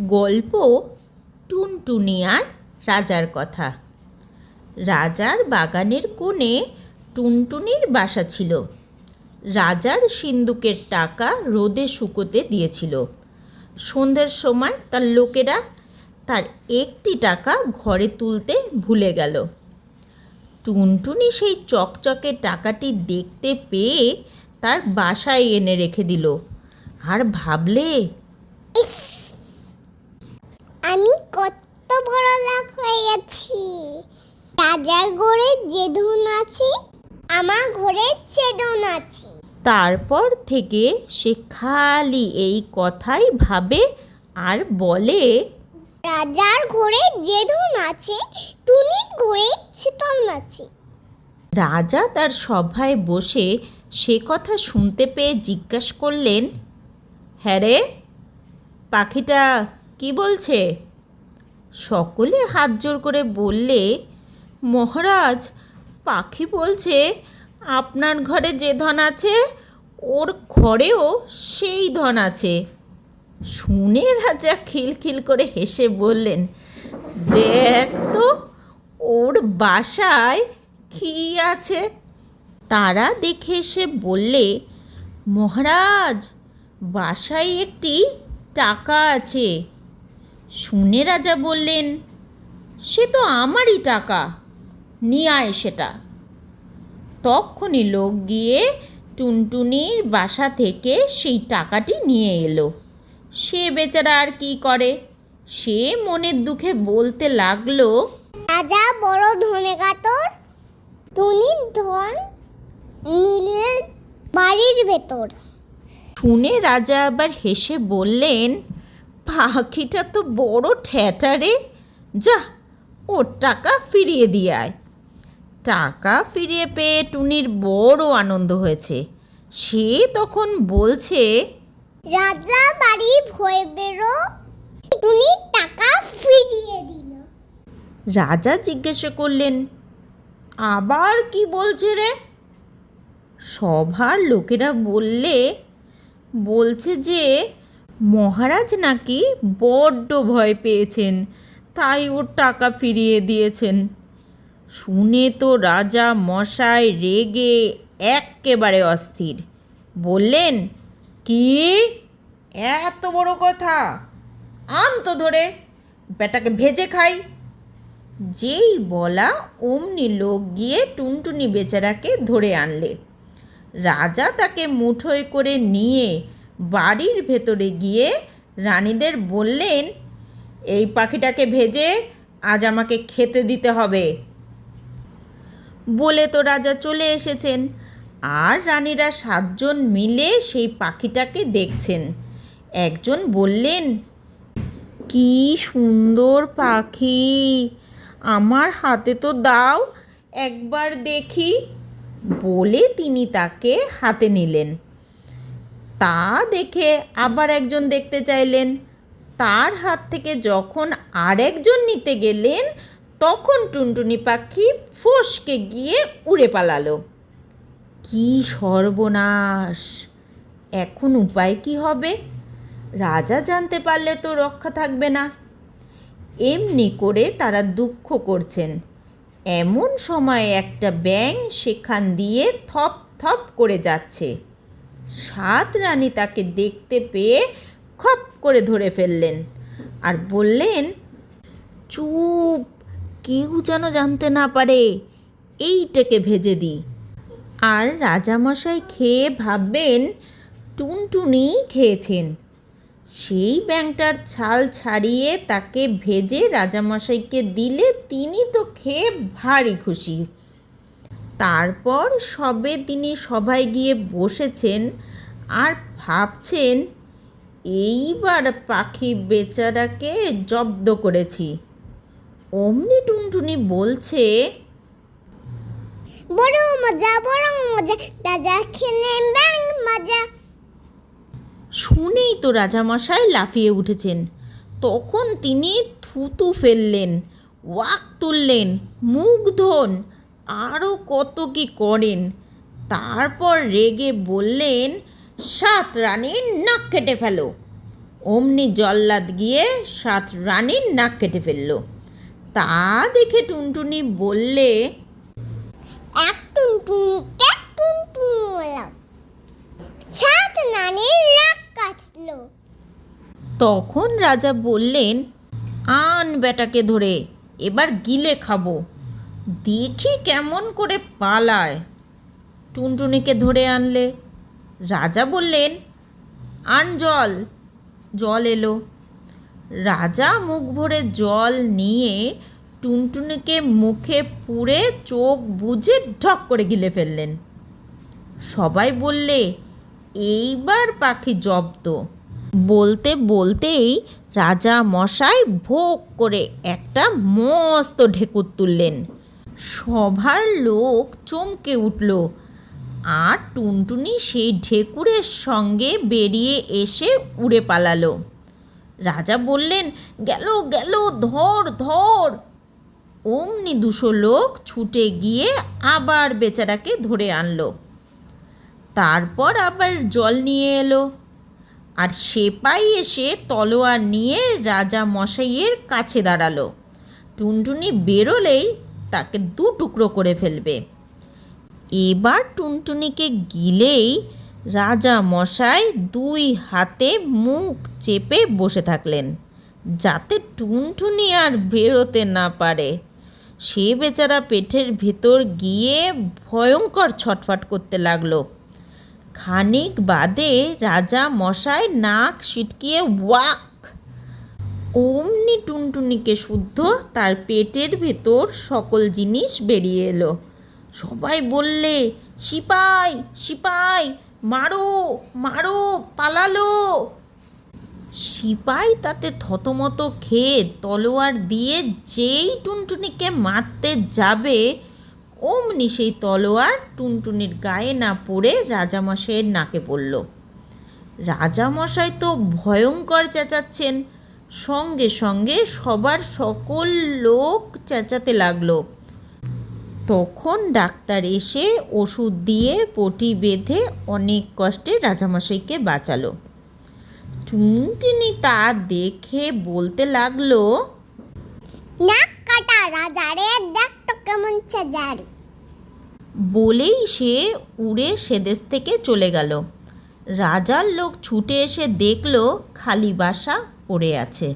গল্প টুনটুনি আর রাজার কথা। রাজার বাগানের কোণে টুনটুনির বাসা ছিল। রাজার সিন্দুকের টাকা রোদে শুকোতে দিয়েছিল। সন্ধ্যের সময় তার লোকেরা তার একটি টাকা ঘরে তুলতে ভুলে গেল। টুনটুনি সেই চকচকে টাকাটি দেখতে পেয়ে তার বাসায় এনে রেখে দিল। আর ভাবলে আমি কত বড় লাভ হয়ে গেছি। রাজার ঘরে যে ধন আছে আমার ঘরে সে ধন আছে। তারপর থেকে সে খালি এই কথাই ভাবে আর বলে রাজার ঘরে যে ধুন আছে টুনির ঘরে ধন আছে। রাজা তার সভায় বসে সে কথা শুনতে পেয়ে জিজ্ঞাসা করলেন হ্যাঁ রে পাখিটা কি বলছে? সকলে হাত জোর করে বললে, মহারাজ, পাখি বলছে, আপনার ঘরে যে ধন আছে, ওর ঘরেও সেই ধন আছে। শুনে রাজা খিলখিল করে হেসে বললেন, দেখ তো, ওর বাসায় কি আছে? তারা দেখে এসে বললে, মহারাজ, বাসায় একটি টাকা আছে। শুনে রাজা বললেন সে তো আমারই টাকা নিয়ে আয় সেটা। তখনই লোক গিয়ে টুনটুনির বাসা থেকে সেই টাকাটি নিয়ে এলো। সে বেচারা আর কি করে? সে মনের দুঃখে বলতে লাগল রাজা বড় ধনে কাতর টুনির ধন নীলের বাড়ির ভেতর। শুনে রাজা আবার হেসে বললেন পাখিটা তো বড় ঠ্যাটারে যা ওর টাকা ফিরিয়ে দিয়ে আয়। টাকা ফিরিয়ে পেয়ে টুনির বড় আনন্দ হয়েছে। সে তখন বলছে রাজা বাড়ি ভয়ে বেরো। টুনির টাকা ফিরিয়ে দিল। রাজা জিজ্ঞাসা করলেন আবার কি বলছে রে? সভার লোকেরা বললে বলছে যে মহারাজ নাকি বড্ড ভয় পেয়েছেন, তাই ওর টাকা ফিরিয়ে দিয়েছেন। শুনে তো রাজা মশাই রেগে এক্কেবারে অস্থির। বললেন, কি? এত বড় কথা? আম তো ধরে, বেটাকে ভেজে খাই। যেই বলা অমনি লোক গিয়ে টুনটুনি বেচারাকে ধরে আনলে। রাজা তাকে মুঠোয় করে নিয়ে বাড়ির ভেতরে গিয়ে রানীদের বললেন, এই পাখিটাকে ভেজে আজ আমাকে খেতে দিতে হবে। বলে তো রাজা চলে এসেছেন। আর রানীরা সাতজন মিলে সেই পাখিটাকে দেখছেন। একজন বললেন, কি সুন্দর পাখি, আমার হাতে তো দাও, একবার দেখি। বলে তিনি তাকে হাতে নিলেন। তা দেখে আবার একজন দেখতে চাইলেন। তার হাত থেকে যখন আরেকজন নিতে গেলেন, তখন টুনটুনি পাখি ফসকে গিয়ে উড়ে পালালো। কি সর্বনাশ! এখন উপায় কি হবে? রাজা জানতে পারলে তো রক্ষা থাকবে না। এমনি করে তারা দুঃখ করছেন। এমন সময় একটা ব্যাং সেখান দিয়ে থপ থপ করে যাচ্ছে। সাত রানী তাকে দেখতে পেয়ে খপ করে ধরে ফেললেন আর বললেন, চুপ, কেউ যেন জানতে না পারে, এইটাকে ভেজে দিই আর রাজামশাই খেয়ে ভাববেন, টুনটুনি খেয়েছেন। সেই ব্যাংটার ছাল ছাড়িয়ে তাকে ভেজে রাজামশাইকে দিলে তিনি তো খেয়ে ভারী খুশি। তারপর সবে তিনি সবাই গিয়ে বসেছেন আর ভাবছেন এইবার পাখি বেচারাকে জব্দ করেছি। অমনি টুনটুনি বলছে বড় মজা বড় মজা রাজা খেলে মজা। শুনেই তো রাজামশাই লাফিয়ে উঠেছেন। তখন তিনি থুতু ফেললেন ওয়াক তুললেন মুখ ধন আরও কত কি করেন? তারপর রেগে বললেন সাত রানীর নাক কেটে ফেলো। অমনি জল্লাদ গিয়ে সাত রানীর নাক কেটে ফেলল। তা দেখে টুনটুনি বললে এক টুনটুনকে টুনটুন বললাম সাত রাগ কাটলো। তখন রাজা বললেন আন বেটাকে ধরে এবার গিলে খাব। দেখি কেমন করে পালায়। টুনটুনিকে ধরে আনলে। রাজা বললেন, আন জল। জল এলো। রাজা মুখ ভরে জল নিয়ে টুনটুনিকে মুখে পুড়ে চোখ বুজে ঢক করে গিলে ফেললেন। সবাই বললে, এইবার পাখি জব্দ। বলতে বলতেই রাজা মশাই ভোগ করে একটা মস্ত ঢেকুর তুললেন। সভার লোক চমকে উঠল। আর টুনটুনি সেই ঢেকুরের সঙ্গে বেরিয়ে এসে উড়ে পালালো। রাজা বললেন, গেল গেল, ধর ধর। অমনি দুশো লোক ছুটে গিয়ে আবার বেচারাকে ধরে আনলো। তারপর আবার জল নিয়ে এলো। আর সেপাই এসে তলোয়ার নিয়ে রাজা মশাইয়ের কাছে দাঁড়াল। টুনটুনি বেরোলেই তাকে দু টুকরো করে ফেলবে। এবার টুনটুনিকে গিলেই রাজা মশাই দুই হাতে মুখ চেপে বসে থাকলেন, যাতে টুনটুনি আর বেরোতে না পারে। সে বেচারা পেটের ভেতর গিয়ে ভয়ঙ্কর ছটফট করতে লাগল। খানিক বাদে রাজা মশাই নাক সিটকিয়ে ওয়াক অমনি টুনটুনিকে শুদ্ধ তার পেটের ভেতর সকল জিনিস বেরিয়ে এলো। সবাই বললে, সিপাই সিপাই, মারো মারো, পালালো। সিপাই তাতে থতমত খেয়ে তলোয়ার দিয়ে যেই টুনটুনিকে মারতে যাবে, অমনি সেই তলোয়ার টুনটুনির গায়ে না পড়ে রাজামশাইয়ের নাকে পড়ল। রাজামশাই তো ভয়ঙ্কর চেঁচাচ্ছেন। সঙ্গে সঙ্গে সবার সকল লোক চেঁচাতে লাগল। তখন ডাক্তার এসে ওষুধ দিয়ে পটি বেঁধে অনেক কষ্টে রাজামশাইকে বাঁচালো। টুনটুনি তা দেখে বলতে লাগল নাক কাটা রাজারে দেখ তো কেমন চাজার বলেই সে উড়ে সেদেশ থেকে চলে গেল। রাজার লোক ছুটে এসে দেখল খালি বাসা পড়ে আছে।